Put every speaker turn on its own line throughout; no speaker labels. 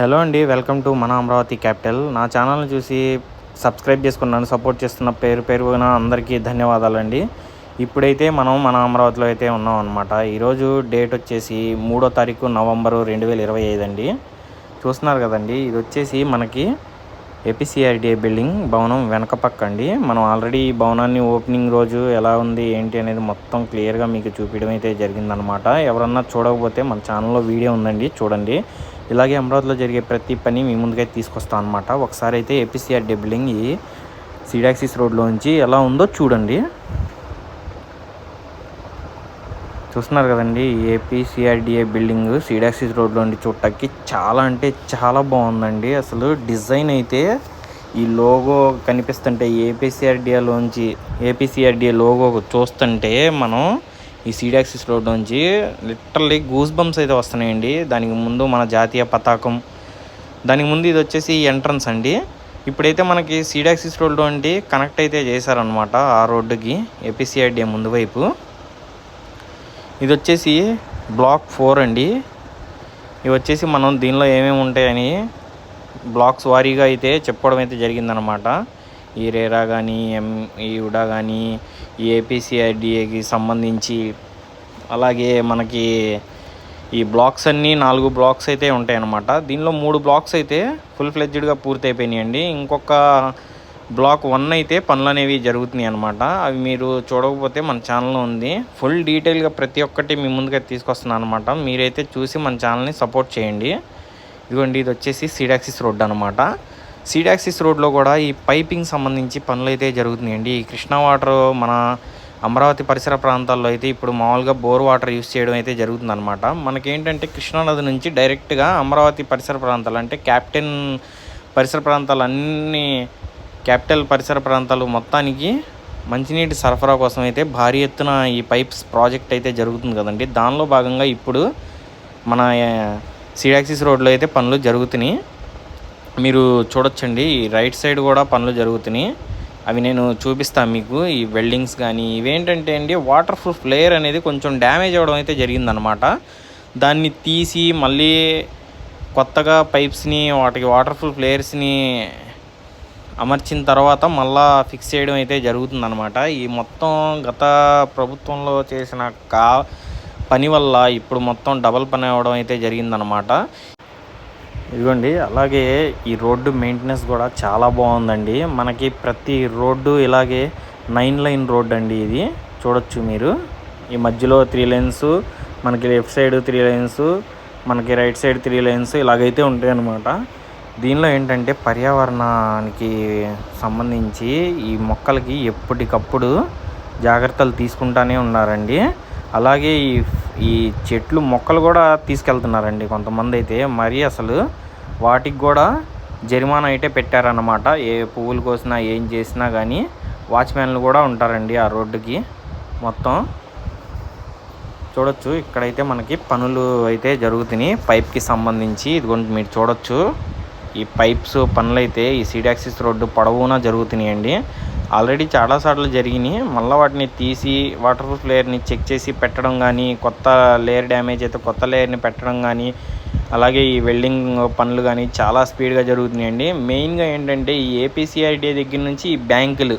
Hello అండి welcome to మన Amaravati capital. నా ఛానల్ని చూసి సబ్స్క్రైబ్ చేసుకున్నాను సపోర్ట్ చేస్తున్న పేరు పేరున అందరికీ ధన్యవాదాలండి. ఇప్పుడైతే మనం మన అమరావతిలో అయితే ఉన్నాం అనమాట ఈరోజు డేట్ వచ్చేసి మూడో తారీఖు నవంబరు రెండు వేల ఇరవై ఐదు అండి. చూస్తున్నారు కదండి ఇది వచ్చేసి మనకి ఏపీసీఆర్డీఏ బిల్డింగ్ భవనం వెనక పక్క అండి. మనం ఆల్రెడీ ఈ భవనాన్ని ఓపెనింగ్ రోజు ఎలా ఉంది ఏంటి అనేది మొత్తం క్లియర్గా మీకు చూపించడం అయితే జరిగిందనమాట ఎవరన్నా చూడకపోతే మన ఛానల్లో వీడియో ఉందండి చూడండి. ఇలాగే అమరావతిలో జరిగే ప్రతి పని మీ ముందుకైతే తీసుకొస్తాం అనమాట ఒకసారి అయితే ఏపీసీఆర్ బిల్డింగ్ ఈ సిడాక్సిస్ రోడ్లోంచి ఎలా ఉందో చూడండి. చూస్తున్నారు కదండి ఏపీసీఆర్డీఏ బిల్డింగ్ సిడాక్సిస్ రోడ్లో ఉండి చూడటానికి చాలా అంటే చాలా బాగుందండి. అసలు డిజైన్ అయితే ఈ లోగో కనిపిస్తుంటే ఏపీసీఆర్డీఏలోంచి ఏపీసీఆర్డీఏ లోగో చూస్తుంటే మనం ఈ సీడాక్సిస్ రోడ్ నుంచి లిటరల్లీ గూస్ బంప్స్ అయితే వస్తున్నాయండి. దానికి ముందు మన జాతీయ పతాకం. దానికి ముందు ఇది వచ్చేసి ఎంట్రన్స్ అండి. ఇప్పుడైతే మనకి సీడాక్సిస్ రోడ్ అంటే కనెక్ట్ అయితే చేశారనమాట ఆ రోడ్డుకి ఏపీసీఐడిఏ ముందు వైపు. ఇది వచ్చేసి బ్లాక్ ఫోర్ అండి. ఇవి వచ్చేసి మనం దీనిలో ఏమేమి ఉంటాయని బ్లాక్స్ వారీగా అయితే చెప్పుకోవడం అయితే జరిగిందనమాట ఈ రేరా కానీ ఎం ఈ ఉడా కానీ ఈ ఏపీసీఐడిఏకి సంబంధించి అలాగే మనకి ఈ బ్లాక్స్ అన్నీ నాలుగు బ్లాక్స్ అయితే ఉంటాయి అన్నమాట దీనిలో మూడు బ్లాక్స్ అయితే ఫుల్ ఫ్లెడ్జ్డ్గా పూర్తయిపోయినాయండి. ఇంకొక బ్లాక్ వన్ అయితే పనులు అనేవి జరుగుతున్నాయి అనమాట అవి మీరు చూడకపోతే మన ఛానల్లో ఉంది. ఫుల్ డీటెయిల్గా ప్రతి ఒక్కటి మీ ముందుగా తీసుకొస్తున్నాను అనమాట మీరైతే చూసి మన ఛానల్ని సపోర్ట్ చేయండి. ఇదిగోండి ఇది వచ్చేసి సిడాక్సిస్ రోడ్ అనమాట సీడాక్సిస్ రోడ్లో కూడా ఈ పైపింగ్ సంబంధించి పనులు అయితే జరుగుతున్నాయండి. ఈ కృష్ణా వాటర్ మన అమరావతి పరిసర ప్రాంతాల్లో అయితే ఇప్పుడు మామూలుగా బోర్ వాటర్ యూస్ చేయడం అయితే జరుగుతుందన్నమాట. మనకేంటంటే కృష్ణానది నుంచి డైరెక్ట్గా అమరావతి పరిసర ప్రాంతాలు అంటే క్యాప్టెన్ పరిసర ప్రాంతాలు అన్ని క్యాపిటల్ పరిసర ప్రాంతాలు మొత్తానికి మంచినీటి సరఫరా కోసం అయితే భారీ ఎత్తున ఈ పైప్స్ ప్రాజెక్ట్ అయితే జరుగుతుంది కదండి. దానిలో భాగంగా ఇప్పుడు మన సిడాక్సిస్ రోడ్లో అయితే పనులు జరుగుతున్నాయి. మీరు చూడొచ్చండి. రైట్ సైడ్ కూడా పనులు జరుగుతున్నాయి. అవి నేను చూపిస్తాను మీకు. ఈ వెల్డింగ్స్ కానీ ఇవేంటంటే అండి వాటర్ ప్రూఫ్ లేయర్ అనేది కొంచెం డ్యామేజ్ అవ్వడం అయితే జరిగిందనమాట దాన్ని తీసి మళ్ళీ కొత్తగా పైప్స్ని వాటికి వాటర్ ప్రూఫ్ లేయర్స్ని అమర్చిన తర్వాత మళ్ళా ఫిక్స్ చేయడం అయితే జరుగుతుందన్నమాట. ఈ మొత్తం గత ప్రభుత్వంలో చేసిన కా పని వల్ల ఇప్పుడు మొత్తం డబల్ పని అవ్వడం అయితే జరిగిందనమాట ఇదిగోండి అలాగే ఈ రోడ్డు మెయింటెనెన్స్ కూడా చాలా బాగుందండి. మనకి ప్రతి రోడ్డు ఇలాగే నైన్ లైన్ రోడ్ అండి ఇది. చూడొచ్చు మీరు. ఈ మధ్యలో త్రీ లైన్స్ మనకి లెఫ్ట్ సైడ్ త్రీ లైన్స్ మనకి రైట్ సైడ్ త్రీ లైన్స్ ఇలాగైతే ఉంటాయి అన్నమాట. దీనిలో ఏంటంటే పర్యావరణానికి సంబంధించి ఈ మొక్కలకి ఎప్పటికప్పుడు జాగ్రత్తలు తీసుకుంటానే ఉన్నారండి. అలాగే ఈ ఈ చెట్లు మొక్కలు కూడా తీసుకెళ్తున్నారండి కొంతమంది అయితే మరీ అసలు వాటికి కూడా జరిమానా అయితే పెట్టారన్నమాట. ఏ పువ్వులు కోసినా ఏం చేసినా కానీ వాచ్మెన్లు కూడా ఉంటారండి ఆ రోడ్డుకి మొత్తం. చూడొచ్చు ఇక్కడైతే మనకి పనులు అయితే జరుగుతున్నాయి. పైప్కి సంబంధించి ఇదిగోండి మీరు చూడొచ్చు. ఈ పైప్స్ పనులు అయితే ఈ సీడాక్సిస్ రోడ్డు పొడవునా జరుగుతున్నాయండి. ఆల్రెడీ చాలాసార్లు జరిగినాయి. మళ్ళీ వాటిని తీసి వాటర్ ప్రూఫ్ లేయర్ని చెక్ చేసి పెట్టడం కానీ కొత్త లేయర్ డ్యామేజ్ అయితే కొత్త లేయర్ని పెట్టడం కానీ అలాగే ఈ వెల్డింగ్ పనులు కానీ చాలా స్పీడ్గా జరుగుతున్నాయండి. మెయిన్గా ఏంటంటే ఈ ఏపీసీఐడి దగ్గర నుంచి ఈ బ్యాంకులు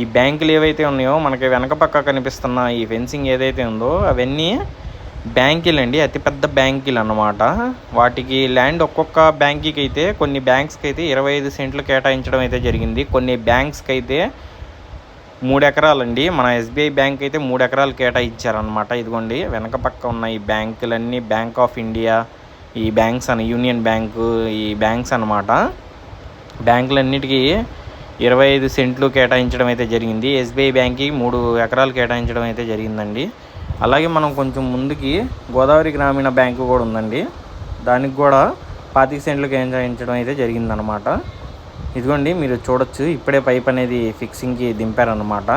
ఈ బ్యాంకులు ఏవైతే ఉన్నాయో మనకి వెనక పక్క కనిపిస్తున్న ఈ ఫెన్సింగ్ ఏదైతే ఉందో అవన్నీ బ్యాంకులు అండి అతిపెద్ద బ్యాంకులు అన్నమాట వాటికి ల్యాండ్ ఒక్కొక్క బ్యాంకుకి అయితే కొన్ని బ్యాంక్స్కి అయితే ఇరవై ఐదు సెంట్లు కేటాయించడం అయితే జరిగింది. కొన్ని బ్యాంక్స్కి అయితే మూడు ఎకరాలండి మన ఎస్బీఐ బ్యాంక్ అయితే మూడు ఎకరాలు కేటాయించారనమాట ఇదిగోండి వెనక పక్క ఉన్న ఈ బ్యాంకులన్నీ బ్యాంక్ ఆఫ్ ఇండియా ఈ బ్యాంక్స్ అని యూనియన్ బ్యాంకు ఈ బ్యాంక్స్ అనమాట బ్యాంకులన్నిటికీ ఇరవై ఐదు సెంట్లు కేటాయించడం అయితే జరిగింది. ఎస్బీఐ బ్యాంక్కి మూడు ఎకరాలు కేటాయించడం అయితే జరిగిందండి. అలాగే మనం కొంచెం ముందుకి గోదావరి గ్రామీణ బ్యాంకు కూడా ఉందండి. దానికి కూడా పాతిక సెంట్లు కేటాయించడం అయితే జరిగిందనమాట ఇదిగోండి మీరు చూడొచ్చు. ఇప్పుడే పైప్ అనేది ఫిక్సింగ్కి దింపారనమాట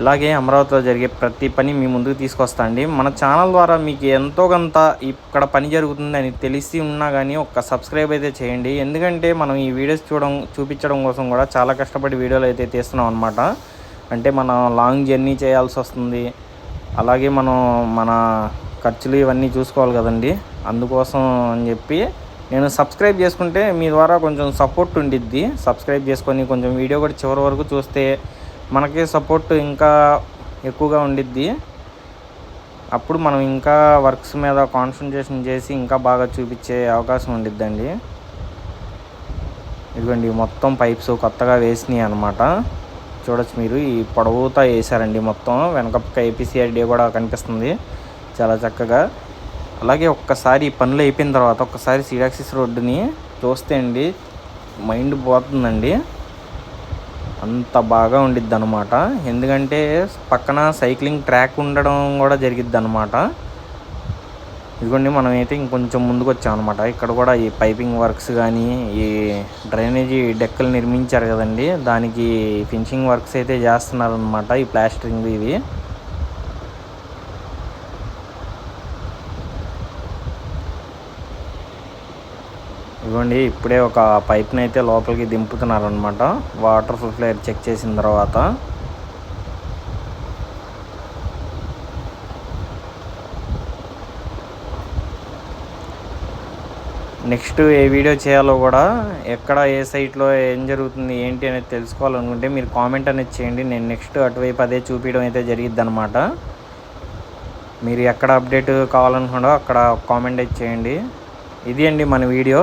ఇలాగే అమరావతిలో జరిగే ప్రతి పని మీ ముందుకు తీసుకొస్తా అండి. మన ఛానల్ ద్వారా మీకు ఎంతో కొంత ఇక్కడ పని జరుగుతుంది అని తెలిసి ఉన్నా కానీ ఒక సబ్స్క్రైబ్ అయితే చేయండి. ఎందుకంటే మనం ఈ వీడియోస్ చూడడం చూపించడం కోసం కూడా చాలా కష్టపడి వీడియోలు అయితే తీస్తున్నాం అనమాట అంటే మనం లాంగ్ జర్నీ చేయాల్సి వస్తుంది. అలాగే మనం మన ఖర్చులు ఇవన్నీ చూసుకోవాలి కదండి. అందుకోసం అని చెప్పి నేను సబ్స్క్రైబ్ చేసుకుంటే మీ ద్వారా కొంచెం సపోర్ట్ ఉండిద్ది. సబ్స్క్రైబ్ చేసుకొని కొంచెం వీడియో కూడా చివరి వరకు చూస్తే మనకి సపోర్ట్ ఇంకా ఎక్కువగా ఉండిద్ది. అప్పుడు మనం ఇంకా వర్క్స్ మీద కాన్సన్ట్రేషన్ చేసి ఇంకా బాగా చూపించే అవకాశం ఉండిద్దండి. ఇదిగోండి మొత్తం పైప్స్ కొత్తగా వేసినాయి అనమాట చూడొచ్చు మీరు. ఈ పొడవుతా వేసారండి మొత్తం. వెనక పక్క ఏపీసీఆర్డీ కూడా కనిపిస్తుంది. చాలా చక్కగా. అలాగే ఒక్కసారి పనులు అయిపోయిన తర్వాత ఒక్కసారి సిడాక్సిస్ రోడ్డుని చూస్తే అండి మైండ్ పోతుందండి. అంత బాగా ఉండిద్ది అనమాట ఎందుకంటే పక్కన సైక్లింగ్ ట్రాక్ ఉండడం కూడా జరిగిద్ది అనమాట ఇదిగోండి మనమైతే ఇంకొంచెం ముందుకు అనమాట ఇక్కడ కూడా ఈ పైపింగ్ వర్క్స్ కానీ ఈ డ్రైనేజీ డెక్కలు నిర్మించారు కదండి. దానికి ఫినిషింగ్ వర్క్స్ అయితే చేస్తున్నారనమాట ఈ ప్లాస్టరింగ్ ఇవి. ఇదిగోండి ఇప్పుడే ఒక పైప్ని అయితే లోపలికి దింపుతున్నారనమాట వాటర్ ఫిల్టర్ చెక్ చేసిన తర్వాత. నెక్స్ట్ ఏ వీడియో చేయాలో కూడా ఎక్కడ ఏ సైట్లో ఏం జరుగుతుంది ఏంటి అనేది తెలుసుకోవాలనుకుంటే మీరు కామెంట్ అనేది చేయండి. నేను నెక్స్ట్ అటువైపు అదే చూపించడం అయితే జరిగిద్ది అనమాట మీరు ఎక్కడ అప్డేట్ కావాలనుకుంటో అక్కడ కామెంట్ అయితే చేయండి. ఇది అండి మన వీడియో.